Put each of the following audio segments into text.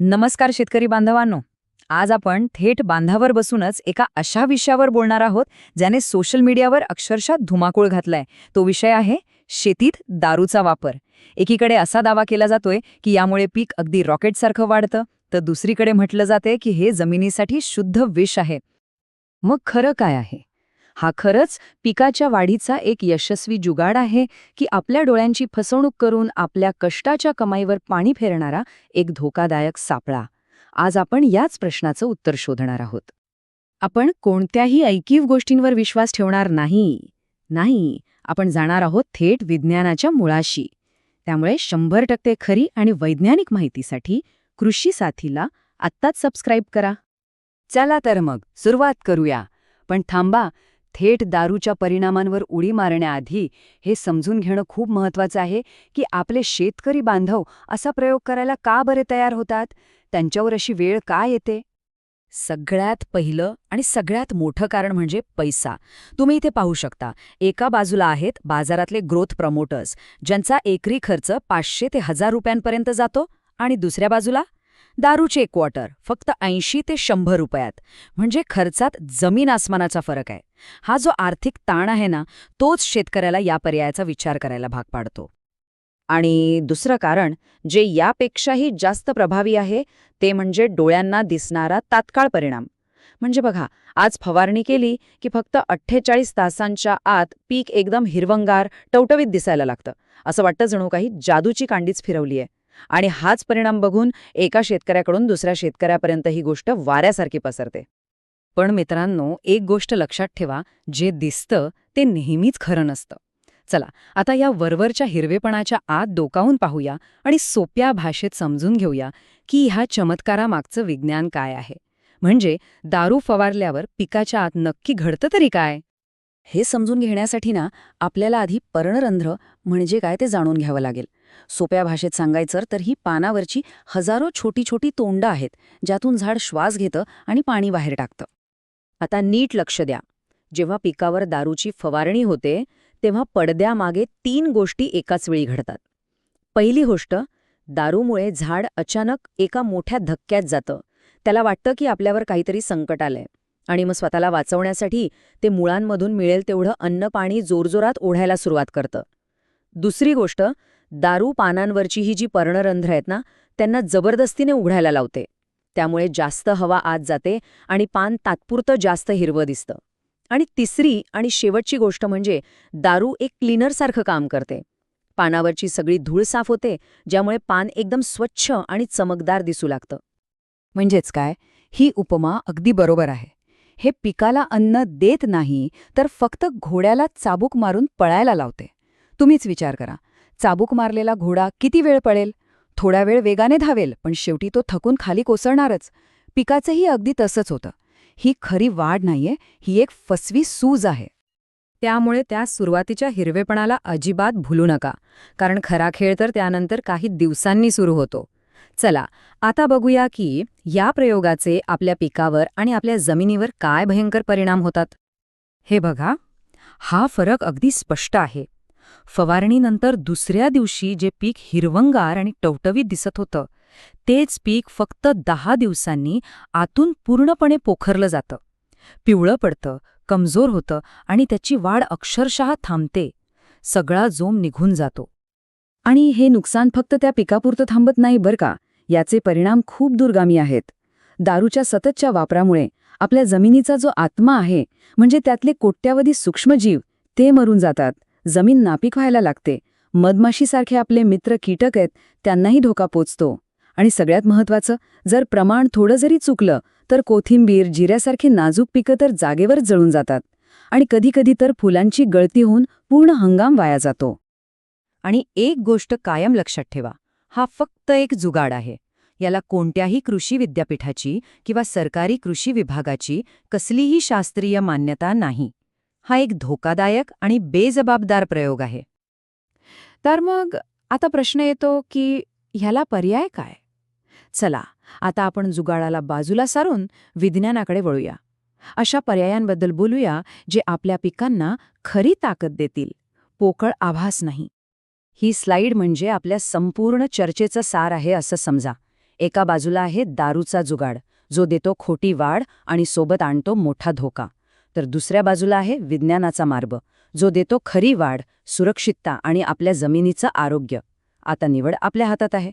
नमस्कार शेतकरी बांधवांनो. आज आपण थेट बांधावर बसूनच एका अशा विषयावर बोलणार आहोत ज्याने सोशल मीडियावर अक्षरशः धुमाकूळ घातलाय. तो विषय आहे शेतीत दारूचा वापर. एकीकडे असा दावा केला जातोय की यामुळे पीक अगदी रॉकेटसारखं वाढतं तर दुसरीकडे म्हटलं जाते की हे जमिनीसाठी शुद्ध विष आहे. मग खरं काय आहे? हा खरंच पिकाच्या वाढीचा एक यशस्वी जुगाड आहे की आपल्या डोळ्यांची फसवणूक करून आपल्या कष्टाच्या कमाईवर पाणी फेरणारा एक धोकादायक सापळा. आज आपण याच प्रश्नाचं उत्तर शोधणार आहोत. आपण कोणत्याही ऐकीव गोष्टींवर विश्वास ठेवणार नाही. नाही आपण जाणार आहोत थेट विज्ञानाच्या मुळाशी. त्यामुळे शंभर टक्के खरी आणि वैज्ञानिक माहितीसाठी कृषी साथीला आत्ताच सबस्क्राईब करा. चला तर मग सुरुवात करूया. पण थांबा थेट दारूच्या परिणामांवर उडी मारण्याआधी हे समजून घेणं खूप महत्वाचं आहे की आपले शेतकरी बांधव असा प्रयोग करायला का बरे तयार होतात? त्यांच्यावर अशी वेळ का येते? सगळ्यात पहिलं आणि सगळ्यात मोठं कारण म्हणजे पैसा. तुम्ही इथे पाहू शकता एका बाजूला आहेत बाजारातले ग्रोथ प्रमोटर्स ज्यांचा एकरी खर्च पाचशे ते हजार रुपयांपर्यंत जातो आणि दुसऱ्या बाजूला दारूचे क्वार्टर फक्त ऐंशी ते शंभर रुपयात. म्हणजे खर्चात जमीन आसमानाचा फरक आहे. हा जो आर्थिक ताण आहे ना तोच शेतकऱ्याला या पर्यायाचा विचार करायला भाग पाडतो. आणि दुसरं कारण जे यापेक्षाही जास्त प्रभावी आहे ते म्हणजे डोळ्यांना दिसणारा तात्काळ परिणाम. म्हणजे बघा आज फवारणी केली की फक्त अठ्ठेचाळीस तासांच्या आत पीक एकदम हिरवंगार टवटवीत दिसायला लागतं. असं वाटतं जणू काही जादूची कांडीच फिरवली आहे आणि हाच परिणाम बघून एका शेतकऱ्याकडून दुसऱ्या शेतकऱ्यापर्यंत ही गोष्ट वाऱ्यासारखी पसरते. पण मित्रांनो एक गोष्ट लक्षात ठेवा जे दिसतं ते नेहमीच खरं नसतं. चला आता या वरवरच्या हिरवेपणाच्या आत डोकावून पाहूया आणि सोप्या भाषेत समजून घेऊया की ह्या चमत्कारामागचं विज्ञान काय आहे. म्हणजे दारू फवारल्यावर पिकाच्या आत नक्की घडतं तरी काय? हे समजून घेण्यासाठी ना आपल्याला आधी पर्णरंध्र म्हणजे काय ते जाणून घ्यावं लागेल. सोप्या भाषेत सांगायचं तर ही पानावरची हजारो छोटी छोटी तोंडं आहेत ज्यातून झाड श्वास घेतं आणि पाणी बाहेर टाकतं. आता नीट लक्ष द्या. जेव्हा पिकावर दारूची फवारणी होते तेव्हा पडद्यामागे तीन गोष्टी एकाच वेळी घडतात. पहिली गोष्ट दारूमुळे झाड अचानक एका मोठ्या धक्क्यात जातं. त्याला वाटतं की आपल्यावर काहीतरी संकट आलंय आणि मग स्वतःला वाचवण्यासाठी ते मुळांमधून मिळेल तेवढं अन्न पाणी जोरजोरात ओढायला सुरुवात करतं. दुसरी गोष्ट दारू पानांवरची ही जी पर्णरंध्र आहेत ना त्यांना जबरदस्तीने उघडायला लावते. त्यामुळे जास्त हवा आत जाते आणि पान तात्पुरतं जास्त हिरवं दिसतं. आणि तिसरी आणि शेवटची गोष्ट म्हणजे दारू एक क्लीनरसारखं काम करते. पानावरची सगळी धूळ साफ होते ज्यामुळे पान एकदम स्वच्छ आणि चमकदार दिसू लागतं. म्हणजेच काय? ही उपमा अगदी बरोबर आहे. हे पिकाला अन्न देत नाही तर फक्त घोड्याला चाबूक मारून पळायला लावते. तुम्हीच विचार करा. चाबूक मारलेला घोडा किती वेळ पळेल? थोडा वेळ वेगाने धावेल पण शेवटी तो थकून खाली कोसळणारच. पिकाचंही अगदी तसंच होतं. ही खरी वाढ नाहीये ही एक फसवी सूज आहे. त्यामुळे त्या सुरुवातीच्या हिरवेपणाला अजिबात भुलू नका. कारण खरा खेळ तर त्यानंतर काही दिवसांनी सुरू होतो. चला आता बघूया की या प्रयोगाचे आपल्या पिकावर आणि आपल्या जमिनीवर काय भयंकर परिणाम होतात. हे बघा हा फरक अगदी स्पष्ट आहे. फवारणीनंतर दुसऱ्या दिवशी जे पीक हिरवंगार आणि टवटवीत दिसत होतं तेच पीक फक्त दहा दिवसांनी आतून पूर्णपणे पोखरलं जातं. पिवळं पडतं कमजोर होतं आणि त्याची वाढ अक्षरशः थांबते. सगळा जोम निघून जातो. आणि हे नुकसान फक्त त्या पिकापुरतं थांबत नाही बरं का? याचे परिणाम खूप दूरगामी आहेत. दारूच्या सततच्या वापरामुळे आपल्या जमिनीचा जो आत्मा आहे म्हणजे त्यातले कोट्यावधी सूक्ष्मजीव ते मरून जातात. जमीन नापीक व्हायला लागते. मधमाशीसारखे आपले मित्र कीटक आहेत त्यांनाही धोका पोचतो. आणि सगळ्यात महत्वाचं जर प्रमाण थोडं जरी चुकलं तर कोथिंबीर जिऱ्यासारखी नाजूक पिकं तर जागेवर जळून जातात. आणि कधीकधी तर फुलांची गळती होऊन पूर्ण हंगाम वाया जातो. आणि एक गोष्ट कायम लक्षात ठेवा हा फक्त एक जुगाड आहे. याला कोणत्याही कृषी विद्यापीठाची किंवा सरकारी कृषी विभागाची कसलीही शास्त्रीय मान्यता नाही. हा एक धोकादायक आणि बेजबाबदार प्रयोग आहे. तर मग आता प्रश्न येतो की ह्याला पर्याय काय? चला आता आपण जुगाळाला बाजूला सारून विज्ञानाकडे वळूया. अशा पर्यायांबद्दल बोलूया जे आपल्या पिकांना खरी ताकद देतील पोकळ आभास नाही. ही स्लाईड म्हणजे आपल्या संपूर्ण चर्चेचं सार आहे असं समजा. एका बाजूला आहे दारूचा जुगाड जो देतो खोटी वाढ आणि सोबत आणतो मोठा धोका. तर दुसऱ्या बाजूला आहे विज्ञानाचा मार्ग जो देतो खरी वाढ सुरक्षितता आणि आपल्या जमिनीचं आरोग्य. आता निवड आपल्या हातात आहे.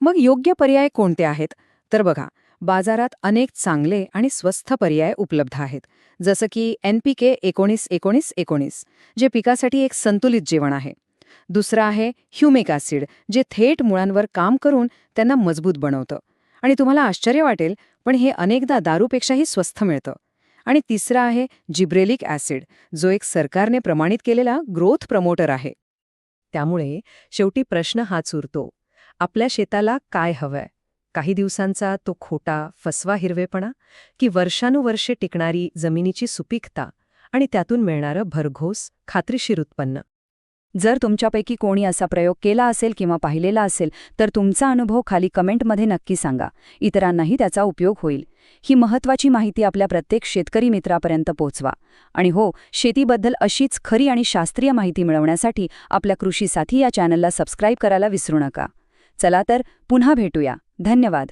मग योग्य पर्याय कोणते आहेत? तर बघा बाजारात अनेक चांगले आणि स्वस्थ पर्याय उपलब्ध आहेत. जसं की एन पी के एकोणीस एकोणीस एकोणीस जे पिकासाठी एक संतुलित जेवण आहे. दुसरं आहे ह्युमिक ॲसिड जे थेट मुळांवर काम करून त्यांना मजबूत बनवतं. आणि तुम्हाला आश्चर्य वाटेल पण हे अनेकदा दारूपेक्षाही स्वस्थ मिळतं. आणि तिसरा आहे जिब्रेलिक ॲसिड जो एक सरकारने प्रमाणित केलेला ग्रोथ प्रमोटर आहे. त्यामुळे शेवटी प्रश्न हाच उरतो आपल्या शेताला काय हवंय? काही दिवसांचा तो खोटा फसवा हिरवेपणा की वर्षानुवर्षे टिकणारी जमिनीची सुपीकता आणि त्यातून मिळणारं भरघोस खात्रीशीर उत्पन्न? जर तुमच्यापैकी कोणी असा प्रयोग केला असेल किंवा पाहिलेला असेल तर तुमचा अनुभव खाली कमेंटमध्ये नक्की सांगा. इतरांनाही त्याचा उपयोग होईल. ही महत्त्वाची माहिती आपल्या प्रत्येक शेतकरी मित्रापर्यंत पोहोचवा. आणि हो शेतीबद्दल अशीच खरी आणि शास्त्रीय माहिती मिळवण्यासाठी आपल्या कृषी साथी या चॅनलला सबस्क्राईब करायला विसरू नका. चला तर पुन्हा भेटूया. धन्यवाद.